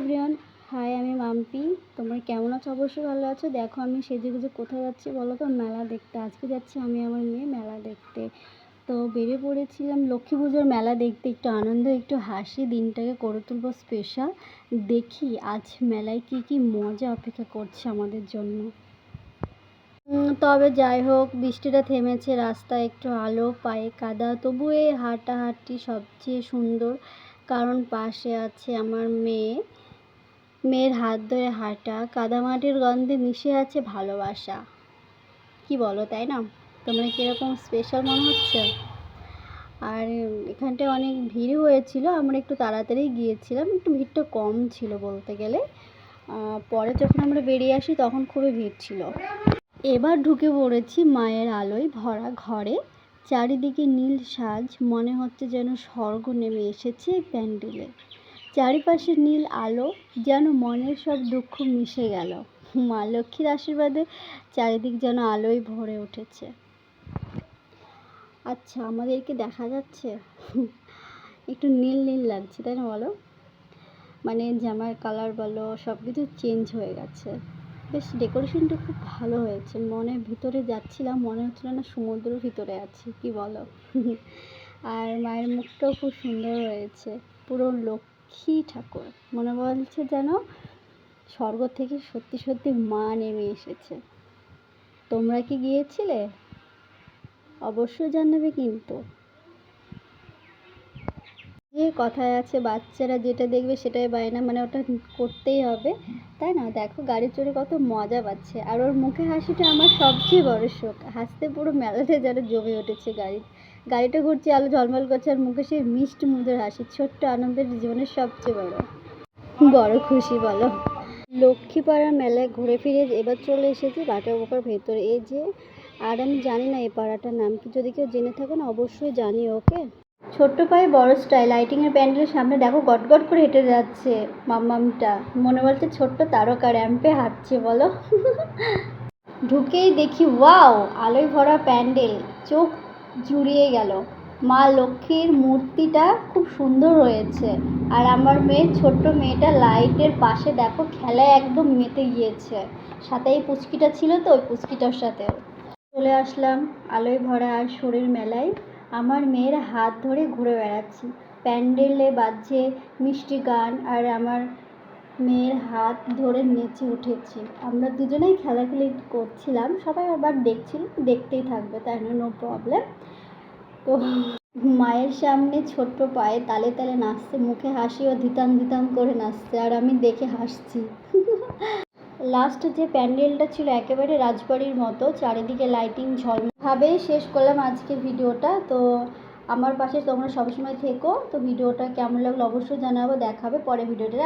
Everyone, high, আমি মাম্পি। তোমরা কেমন আছো? অবশ্যই ভালো আছো। দেখো, আমি সেজে গুজে কোথায় যাচ্ছি বলো তো? মেলা দেখতে। আজকে যাচ্ছি আমি আমার মেয়ে মেলা দেখতে। তো বেরিয়ে পড়েছিলাম লক্ষ্মী পুজোর মেলা দেখতে। একটু আনন্দ, একটু হাসি, দিনটাকে করে তুলবো স্পেশাল দেখি আজ মেলায় কি কি মজা অপেক্ষা করছে আমাদের জন্য। তবে যাই হোক, বৃষ্টিটা থেমেছে রাস্তায় একটু আলো, পায়ে কাদা। তবু এই হাঁটাহাঁটি সবচেয়ে সুন্দর। কারণ পাশে আছে আমার মেয়ে। মেয়ের হাত ধরে হাঁটা, কাদামাটির গন্ধে মিশে আছে ভালোবাসা। কি বলো, তাই না? তোমরা কীরকম স্পেশাল মনে হচ্ছে? আর এখানটায় অনেক ভিড় হয়েছিল, আমরা একটু তাড়াতাড়ি গিয়েছিলাম, একটু ভিড়টা কম ছিল বলতে গেলে। পরে যখন আমরা বেরিয়ে আসি, তখন খুবই ভিড় ছিল। এবার ঢুকে পড়েছি মায়ের আলোয় ভরা ঘরে। চারিদিকে নীল সাজ, মনে হচ্ছে যেন স্বর্গ নেমে এসেছে প্যান্ডেলে। চারিপাশে নীল আলো যেন মনের সব দুঃখ মিশে গেল। মা লক্ষ্মীর আশীর্বাদে চারিদিক যেন আলোয় ভরে উঠেছে। আচ্ছা আমাদেরকে দেখা যাচ্ছে? একটু নীল নীল লাগছে, তাই না বলো? মানে জামার কালার বলো সব কিছু চেঞ্জ হয়ে গেছে। বেশ ডেকোরেশনটা খুব ভালো হয়েছে। মনে ভিতরে যাচ্ছিলাম, মনে হচ্ছিল না সমুদ্রের ভিতরে আছি, কি বলো? আর মায়ের মুখটাও খুব সুন্দর হয়েছে। পুরো লক্ষ্মী ঠাকুর। মনে বলছে যেন স্বর্গ থেকে সত্যি সত্যি মা নেমে এসেছে। তোমরা কি গিয়েছিলে? অবশ্যই জানাবে কিন্তু যে কথায় আছে, বাচ্চারা যেটা দেখবে সেটাই বায়না মানে ওটা করতেই হবে। তাই না? দেখো গাড়ি চড়ে কত মজা পাচ্ছে। আর ওর মুখে হাসিটা আমার সবচেয়ে বড় শোক। হাসতে পুরো মেলাতে যেন জমে উঠেছে গাড়ি। গাড়িটা ঘুরছে, আলো ঝলমল করছে, আর মুখে সেই মিষ্টি মধুর হাসি, ছোট্ট আনন্দের জীবনের সবচেয়ে বড়। বড় খুশি, বলো। লক্ষ্মীপাড়া মেলায় ঘুরে ফিরে এবার চলে এসেছি বোকার ভেতরে। এই যে, আর আমি জানি না এই পাড়াটার নাম কি। যদি কেউ জেনে থাকেন অবশ্যই জানি ওকে? ছোট্ট পায়ে বড় স্টাইল লাইটিংয়ের প্যান্ডেলের সামনে দেখো গট গট করে হেঁটে যাচ্ছে মাম্মামটা। মনে বলছে ছোট্ট তারকা র্যাম্পে হাঁটছে, বলো। ঢুকেই দেখি ওয়াও আলোয় ভরা প্যান্ডেল, চোখ জুড়িয়ে গেল। মা লক্ষ্মীর মূর্তিটা খুব সুন্দর হয়েছে। আর আমার মেয়ে, ছোট্ট মেয়েটা লাইটের পাশে দেখো খেলায় একদম মেতে গিয়েছে। সাথে এই পুচকিটা ছিল তো, ওই পুচকিটার সাথেও। চলে আসলাম আলোয় ভরা আর শরীর মেলায়। আমার মেয়ের হাত ধরে ঘুরে বেড়াচ্ছি। প্যান্ডেলে বাজছে মিষ্টি গান আর আমার মেয়ের হাত ধরে নেচে উঠেছি। আমরা দুজনেই খেলাখেলি করছিলাম, সবাই আবার দেখছিল, দেখতেই থাকবে, তাই না নো প্রবলেম তো মায়ের সামনে ছোট্ট পায়ে তালে তালে নাচছে, মুখে হাসি ও ধিতাম ধিতাম করে নাচছে, আর আমি দেখে হাসছি। লাস্ট যে প্যান্ডেলটা ছিল একেবারে রাজবাড়ির মতো, চারিদিকে লাইটিং ঝলভাবেই শেষ করলাম আজকে ভিডিওটা। তো আমার পাশে তোমরা সবসময় থেকো। তো ভিডিওটা কেমন লাগল অবশ্যই জানাব। দেখাবে পরে ভিডিওটা